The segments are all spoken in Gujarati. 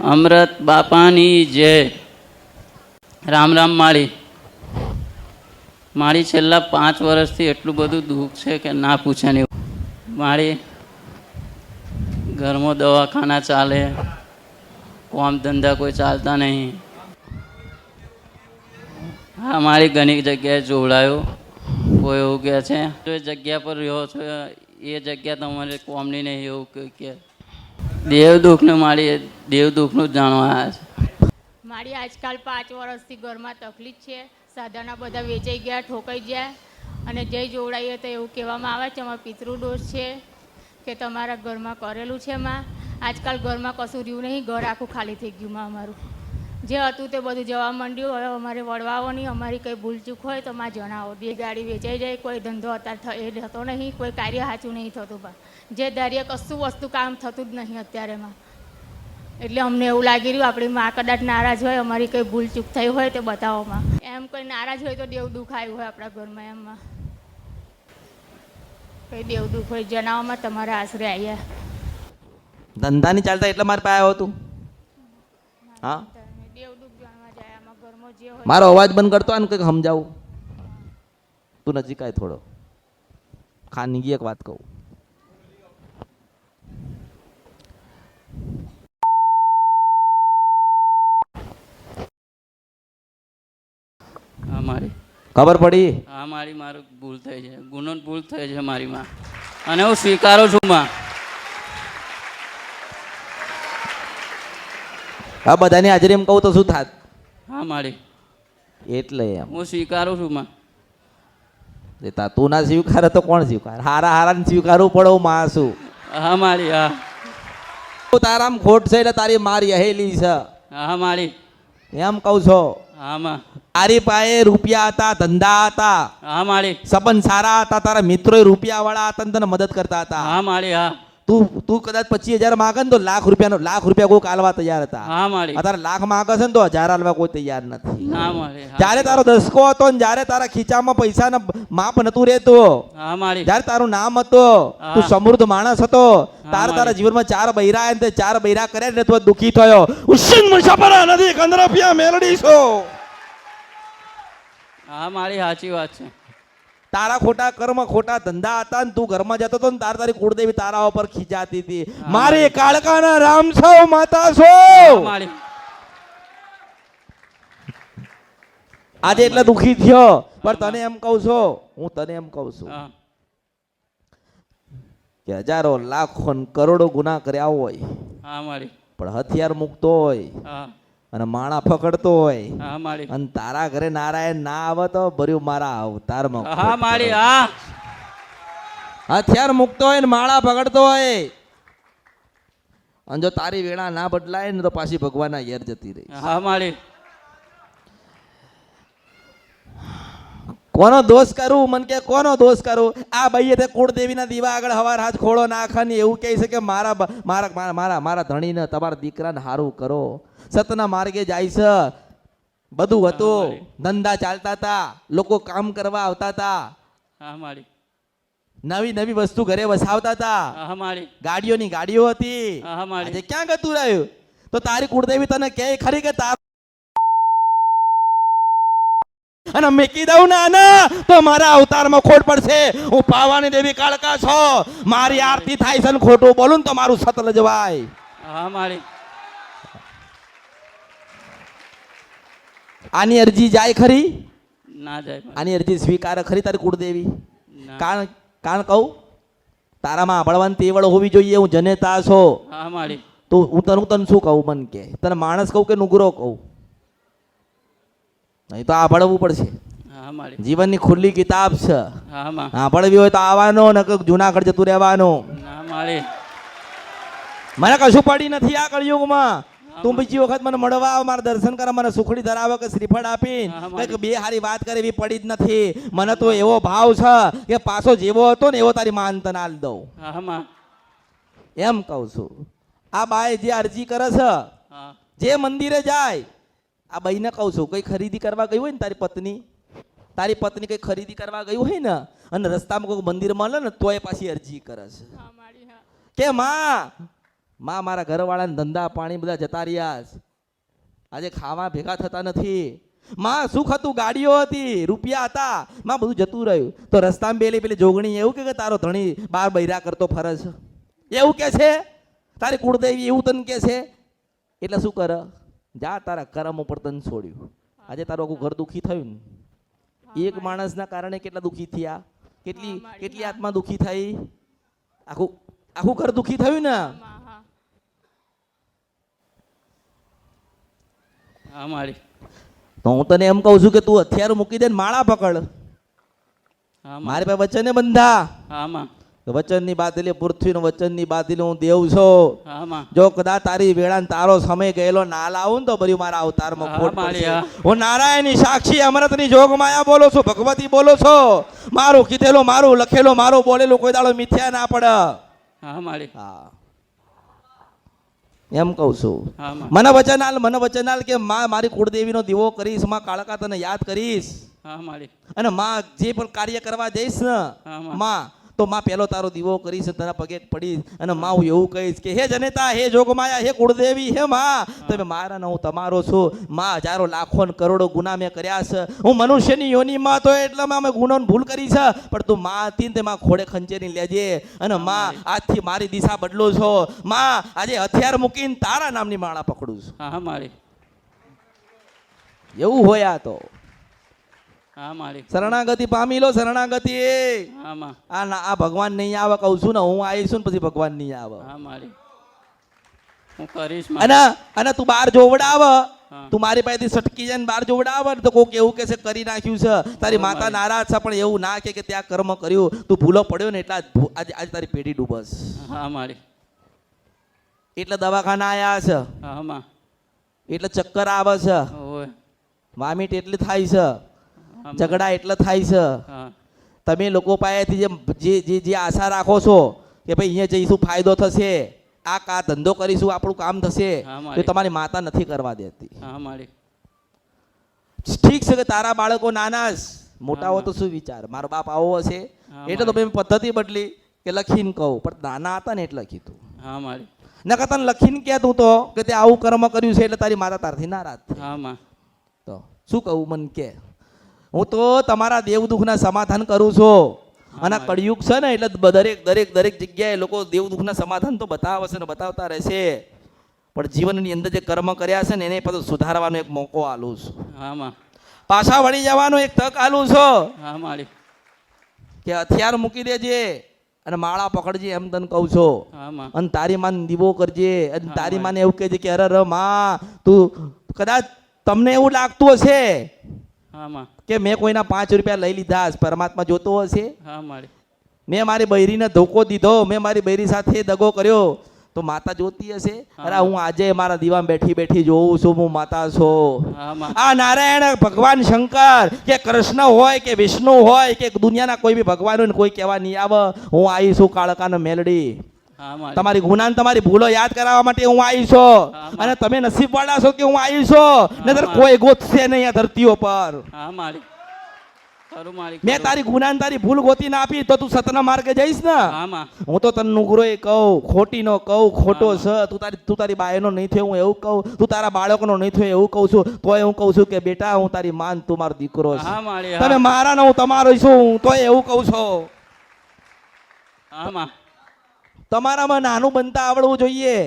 અમૃત બાપાની જય. રામ રામ માળી. માળી છેલ્લા પાંચ વર્ષથી એટલું બધું દુઃખ છે કે ના પૂછે નહીં મારી ઘરમાં દવાખાના ચાલે. કોમ ધંધા કોઈ ચાલતા નહીં. હા મારી ઘણી જગ્યાએ જોડાયો કોઈ એવું કહે છે? તો એ જગ્યા પર રહ્યો છો, એ જગ્યા તમારે કોમની નહીં એવું કે દેવ દુઃખનું મારી દેવ દુઃખનું જ જાણવા આવ્યા છે. મારી આજકાલ પાંચ વર્ષથી ઘરમાં તકલીફ છે. સાધાના બધા વેચાઈ ગયા, ઠોકાઈ ગયા અને જય જોડાઈએ તો એવું કહેવામાં આવે છે, અમારા પિતૃ દોષ છે કે તમારા ઘરમાં કરેલું છે, માં. આજકાલ ઘરમાં કશું રહ્યું નહીં, ઘર આખું ખાલી થઈ ગયું, માં અમારું. જે હતું તે બધું જવા માંડ્યું. હવે અમારે વળવાઓ નહીં અમારી કંઈ ભૂલચૂક હોય તો માં જણાવો. બે ગાડી વેચાઈ જાય કોઈ ધંધો અત્યારે એ થતો નહીં કોઈ કાર્ય સાચું નહીં થતું પણ. જે ધારીએ કશું વસ્તુ કામ થતું જ નહીં અત્યારે માં એટલે અમને એવું લાગી રહ્યું આપણી માં કદાચ નારાજ હોય અમારી કંઈ ભૂલચૂક થઈ હોય તે બતાવોમાં. એમ કોઈ નારાજ હોય તો દેવ દુઃખ આવ્યું હોય આપણા ઘરમાં એમમાં. કંઈ દેવ દુઃખ હોય જણાવવામાં તમારા આશરે આવ્યા ધંધા નહીં ચાલતા એટલે મારે પાસે આવ્યો તું? હા? મારો અવાજ બંધ કરતો અને કંઈક સમજાવું? તું નજીક આય થોડો. ખાનગી એક વાત કહું. મારી. ખબર પડી? હા મારી મારું ભૂલ થઈ છે. ગુનો ભૂલ થઈ છે મારીમાં અને હું સ્વીકારું છું માં. આ બધાની હાજરી એમ કહું તો શું થાત? હા મારી. એટલે એમ. હું સ્વીકારું છું માં. એ તા ના સ્વીકારે તો કોણ સ્વીકાર? હારા હારાને સ્વીકારવું પડે હું માં છું હા મારી હા. તું તારામ ખોટ છે એટલે તારી મારી હેલી છે. હા મારી. એમ કહું છો? હા માં. તારી પાસે રૂપિયા હતા ધંધા હતા? હા મારી. સંબંધ સારા હતા? તારા મિત્રો રૂપિયા વાળા હતા તને મદદ કરતા હતા? હા મારી હા. તું તું કદાચ પચીસ હજાર માગે ને તો લાખ રૂપિયાનો લાખ રૂપિયા કોઈ કાલવા તૈયાર હતા. હા અત્યારે લાખ માગે છે ને તો હજાર હાલવા કોઈ તૈયાર નથી. ના જ્યારે તારો દસકો હતો ને જ્યારે તારા ખીચામાં પૈસા માપ નતું રહેતું હા જ્યારે તારું નામ હતો તું સમૃદ્ધ માણસ હતો તારે તારા જીવનમાં ચાર બૈરા આયા ને ચાર બૈરા કર્યા ને તું દુખી થયો. ઉસ્સન મુસાફરા નથી કંદરપિયા મેલડી છો. હા મારી સાચી વાત છે. તારા ખોટા કર્મ ખોટા ધંધા હતા ને તું ઘરમાં જતો હતો ને તાર તારી કુળદેવી તારા ઉપર ખીજાતી હતી. મારી કાળકાના રામ માતા છો? આજે એટલે દુખી થયો પણ તને એમ કહું છો હું તને એમ કહું છું. કે હજારો લાખો કરોડો ગુના કર્યા હોય પણ હથિયાર મૂકતો હોય અને માણા ફકડતો હોય. અને તારા ઘરે નારાયણ ના આવે તો ભર્યું મારા અવતારમાં હા મારી હા. હથિયાર મૂકતો હોય ને માળા પકડતો હોય. અને જો તારી વેળા ના બદલાય ને તો પાછી ભગવાનના યર જતી રહી હા મારી કોનો દોષ કરું? મન કે કોનો દોષ કરું? આ ભાઈએ તે કુળદેવીના દીવા આગળ હવાર હાથ ખોળો નાખવાની એવું કહે છે કે મારા મારા મારા મારા મારા ધણીને તમારા દીકરાને હારું કરો. સતના માર્ગે જાય છે. બધું હતું. ધંધા ચાલતા હતા. લોકો કામ કરવા આવતા હતા. નવી નવી વસ્તુ ઘરે વસાવતા હતા. ગાડીઓની ગાડીઓ હતી. આજે ક્યાં ગતું રહ્યું તો તારી કુળદેવી તને કહે ખરી કે તાર અને મેકી દઉં ના ના તો મારા અવતારમાં ખોટ પડશે. હું પાવાની દેવી કાળકા છો. મારી આરતી થાય છે ને ખોટું બોલું ને તો મારું સતલ જવાય હા મારી. આની અરજી જાય ખરી? ના જાય આની અરજી સ્વીકાર ખરી તારી કુળદેવી. કારણ કારણ કહું તારામાં બળવાન તેવડ હોવી જોઈએ હું જનેતા છો. હા મારી. તો હું તને હું તને શું કહું મન કે? તને માણસ કહું કે નુગરો કહું? નહીં તો આભળવું પડશે. જીવનની ખુલ્લી કિતાબ છે. આભળવી હોય તો આવવાનો ને જુનાગઢ જતું રહેવાનું. મને કશું પડી નથી આ કળિયુગમાં. તું બીજી વખત મને મળવા આવ મારા દર્શન કરવા મને સુખડી ધરાવે કે શ્રીફળ આપી કંઈક બે હારી વાત કરે એવી પડી જ નથી. મને તો એવો ભાવ છે કે પાછો જેવો હતો ને એવો તારી માન તને આલ દઉં. એમ કહું છું. આ બાય જે અરજી કરે છે જે મંદિરે જાય આ બહીને કહું છું કંઈ ખરીદી કરવા ગઈ હોય ને તારી પત્ની તારી પત્ની કંઈ ખરીદી કરવા ગયું હોય ને અને રસ્તામાં કોઈ મંદિર મળે ને તોય પાછી અરજી કરે છે. કે માં માં મારા ઘરવાળાને ધંધા પાણી બધા જતા રહ્યા છે. આજે ખાવા ભેગા થતા નથી. માં સુખ હતું ગાડીઓ હતી રૂપિયા હતા. માં બધું જતું રહ્યું. તો રસ્તામાં પેલી પેલી જોગણી એવું કે કે તારો ધણી બાર બૈરા કરતો ફરે છે? એવું કે છે? તારી કુળદેવી એવું તને કે છે? એટલે શું કર? જા તારા કરમ ઉપર તને છોડ્યું. આજે તારું આખું ઘર દુખી થયું ને? એક માણસના કારણે કેટલા દુખી થયા? કેટલી કેટલી આત્મા દુખી થઈ? આખું આખું ઘર દુખી થયું ને? હા મારી. તો હું તને એમ કહું છું કે તું હથિયાર મૂકી દે માળા પકડ. હા મારી પાસે વચને બંધા. હા માં. વચનની બાદલી પૃથ્વીનું વચનની બાદલી હું દેવ છું. જો કદાચ તારી વેળા ને તારો સમય ગયેલો ના લાવું ને તો ભર્યું મારા અવતારમાં ખોટ પડશે. ની હું નારાયણની સાક્ષી અમૃતની જોગ માયા બોલો છું ભગવતી બોલો છો. મારું કીધેલું મારું લખેલું મારું બોલેલું કોઈ દાડો મિથ્યા ના પડે. હા એમ કહું છું. મને વચનાલ મને વચન આલ કે માં મારી કુળદેવીનો દીવો કરીશમાં કાળકા તને યાદ કરીશ. અને માં જે પણ કાર્ય કરવા જઈશ ને માં. તો માં પહેલો તારો દીવો કરીશ તારા પગે પડીશ અને માં હું એવું કહીશ કે હે જનેતા હે જોગમાયા હે કુળદેવી હે માં તમે મારા ને હું તમારો છું. માં હજારો લાખો ને કરોડો ગુના મેં કર્યા છે. હું મનુષ્યની યોનીમાં તો એટલામાં અમે ગુનો ભૂલ કરી છે. પણ તું માં હતી ને તે માં ખોડે ખંચેરી લેજે. અને માં આજથી મારી દિશા બદલો છો. માં આજે હથિયાર મૂકીને તારા નામની માળા પકડું છું. હા મારી. એવું હોય આ તો. શરણાગતિ પામી લો શરણાગતિ આ ના આ ભગવાન નહીં આવે કહું છું ને હું આવીશું ને પછી ભગવાન નહીં આવે. હા કરીશ અને અને તું બાર જોવડાવ. તું મારી પાસેથી સટકી જાય ને બાર જોવડાવ તો કોક એવું કે છે કરી નાખ્યું છે. તારી માતા નારાજ છે પણ એવું ના કે ત્યાં કર્મ કર્યું. તું ભૂલો પડ્યો ને એટલા આજે આજે તારી પેઢી ડૂબસ. હા મારી. એટલે દવાખાના આયા છે. હા એટલે ચક્કર આવે છે. વામિટ એટલી થાય છે. ઝઘડા એટલે થાય છે. તમે લોકો પાસેથી જે જે આશા રાખો છો કે ભાઈ અહીંયા જઈશું ફાયદો થશે આ કા ધંધો કરીશું આપણું કામ થશે તો તમારી માતા નથી કરવા દેતી. ઠીક છે કે તારા બાળકો નાના જ મોટા હો તો શું વિચાર? મારો બાપ આવો હશે. એટલે તો મેં પદ્ધતિ બદલી કે લખીને કહું. પણ નાના હતા ને એટલે કીધું. હા મારી. નકર તને લખીને કહેતું તો કે તે આવું કર્મ કર્યું છે એટલે તારી માતા તારથી નારાજ. હા માં. તો શું કહું મન કે? હું તો તમારા દેવ દુઃખના સમાધાન કરું છું. અને કળિયુગ છે ને એટલે દરેક દરેક દરેક જગ્યાએ લોકો દેવ દુઃખના સમાધાન તો બતાવશે ને બતાવતા રહેશે. પણ જીવનની અંદર જે કર્મ કર્યા છે ને એને પાછું સુધારવાનો એક મોકો આલું છું. આમાં પાછા વળી જવાનો એક તક આલું છું. હા કે હથિયાર મૂકી દેજે અને માળા પકડજે એમ તને કહું છું. અને તારી માન દીવો કરજે. અને તારી માને એવું કહેજે કે અરે ર માં તું કદાચ તમને એવું લાગતું હશે. કે મેં કોઈના પાંચ રૂપિયા લઈ લીધા પરમાત્મા જોતો હશે? મેં મારી બૈરીને ધોકો દીધો મેં મારી બૈરી સાથે દગો કર્યો. તો માતા જોતી હશે? અરે હું આજે મારા દીવા બેઠી બેઠી જોઉં છું હું માતા છો. આ નારાયણ ભગવાન શંકર કે કૃષ્ણ હોય કે વિષ્ણુ હોય કે દુનિયાના કોઈ બી ભગવાન હોય કોઈ કહેવા નહીં આવે. હું આવી છું કાળકાને મેલડી. તમારી ગુનાન તમારી ભૂલો યાદ કરાવવા માટે હું આવી છું. અને તમે નસીબ વાળા છો કે હું આવી છું. નહીતર કોઈ ગોતશે નહીં આ ધરતીઓ પર. મેં તારી ગુનાન તારી ભૂલ ગોતી ના આપી તો તું સતના માર્ગે જઈશ ને? હું તો તને નુગરો કહું ખોટીનો કહું ખોટો. છે. તું તારી તું તારી બાયનો નહીં થયો હું એવું કહું. તું તારા બાળકોનો નહીં થયો એવું કહું છું. તોય હું કહું છું કે બેટા હું તારી માન તું મારો દીકરો છે. તમે મારા ને હું તમારો છું તોય એવું કહું છું. હા માં તમારામાં નાનું બનતા આવડવું જોઈએ.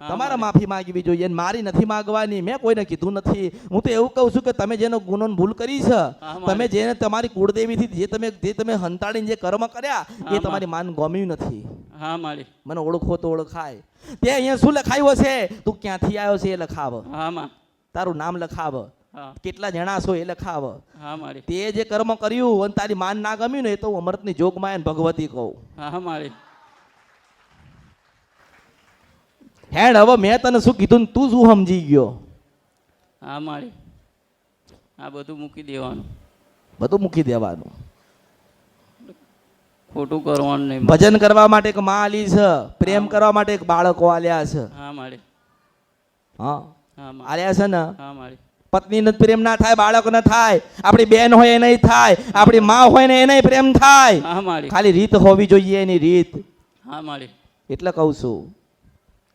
તમારે માફી માંગવી જોઈએ મારી નથી માંગવાની મેં કોઈને કીધું નથી. હું તો એવું કહું છું કે તમે જેનો ગુનો ભૂલ કરી છે તમે જેને તમારી કુળદેવીથી જે તમે જે તમે હંતાડીને જે કર્મ કર્યા એ તમારી માન ગમ્યું નથી. હા મારી મને ઓળખો તો ઓળખાય. તે અહીંયા શું લખાયું હશે? તું ક્યાંથી આવ્યો છે એ લખાવ. હા તારું નામ લખાવ. કેટલા જણા છો એ લખાવ. હા તે જે કર્મ કર્યું અને તારી માન ના ગમ્યું ને એ તો હું અમૃતની જોગમાં ભગવતી કહું. હા મારી હેડ હવે મેં તને શું કીધું તું શું સમજી ગયો? હા મારી. આ બધું મૂકી દેવાનું. બધું મૂકી દેવાનું. ખોટું કરવાનું નહીં ભજન કરવા માટે એક માં આલી છે પ્રેમ કરવા માટે એક બાળકો આલ્યા છે. હા મારી. હા? આલ્યા છે ને? હા મારી. પત્નીને પ્રેમ ના થાય બાળક ના થાય. આપણી બેન હોય એને થાય. આપણી માં હોય ને એને પ્રેમ થાય. ખાલી રીત હોવી જોઈએ એની રીત. હા મારી. એટલે કહું છું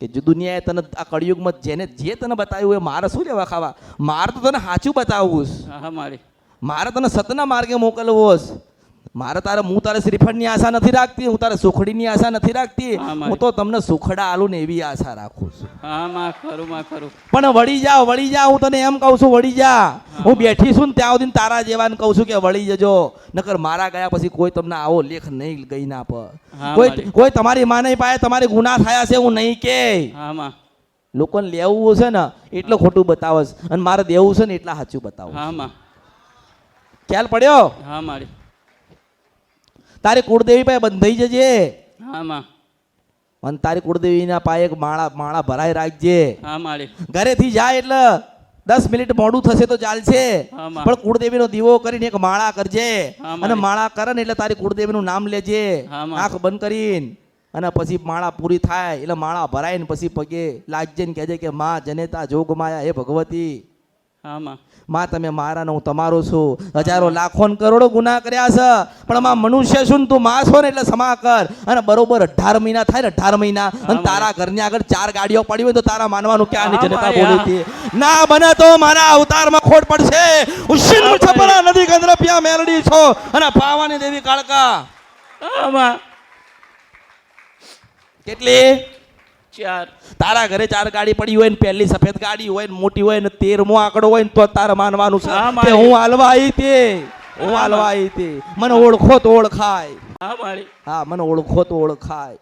કે જે દુનિયાએ તને આ કળિયુગમાં જેને જે તને બતાવ્યું એ મારે શું લેવા ખાવા? મારે તો તને સાચું બતાવવું. હા મારી. મારે તને સતના માર્ગે મોકલવો છે. મારે તારે હું તારે શ્રીફળની આશા નથી રાખતી હું તારે સુખડીની આશા નથી રાખતી. હું તો તમને સુખડા આલુ ને એવી આશા રાખું છું. હા માં ખરું માં ખરું. પણ વળી જા વળી જા હું તને એમ કહું છું વળી જા. હું બેઠી છું ને ત્યાં સુધી તારા જેવાને કહું છું કે વળી જજો. નકર મારા ગયા પછી કોઈ તમને આવો લેખ નહીં ગઈ ના પર કોઈ કોઈ તમારી માને પાસે તમારે ગુના થયા છે હું નહીં કે. હા માં. લોકોને લેવું છે ને એટલે ખોટું બતાવે છે અને મારે દેવું છે ને એટલા સાચું બતાવું હા માં. ખ્યાલ પડ્યો? હા મારી. તારી કુળદેવી પાસે બંધાઈ જજે. હા અને તારી કુળદેવીના પાયે એક માળા માળા ભરાઈ રાખજે. હા ઘરેથી જાય એટલે દસ મિનિટ મોડું થશે તો ચાલશે. પણ કુળદેવી નો દીવો કરીને એક માળા કરજે. અને માળા. કરે ને એટલે તારી કુળદેવી નું નામ લેજે. આંખ બંધ કરીને. અને પછી માળા પૂરી થાય. એટલે માળા ભરાય ને પછી પગે લાગજે ને કહેજે કે માં જનેતા જોગ માયા હે ભગવતી. માં તમે મારા હું તમારો છું. હજારો લાખો કરોડો ગુના કર્યા છે. પણ માં મનુષ્ય છું તું માં છો ને એટલે ક્ષમા કર. અને બરોબર અઢાર મહિના થાય ને અઢાર મહિના. અને તારા ઘરની આગળ ચાર ગાડીઓ પડી હોય તો તારા માનવાનું ક્યાં ની જનતા બોલી હતી. ના બને તો મારા અવતારમાં ખોટ પડશે. ઉશિન છપરા નદી ગંદ્રપિયા મેલડી છો. અને પાવાની દેવી કાળકા. કેટલી? ચાર. તારા ઘરે ચાર ગાડી પડી હોય ને પહેલી સફેદ ગાડી હોય ને મોટી હોય ને તેરમો આંકડો હોય ને તો તારે માનવાનું છે કે હું હાલવા આવી તે. હું હાલવા આવી તે. મને ઓળખો તો ઓળખાય. હા મારી. હા મને ઓળખો તો ઓળખાય.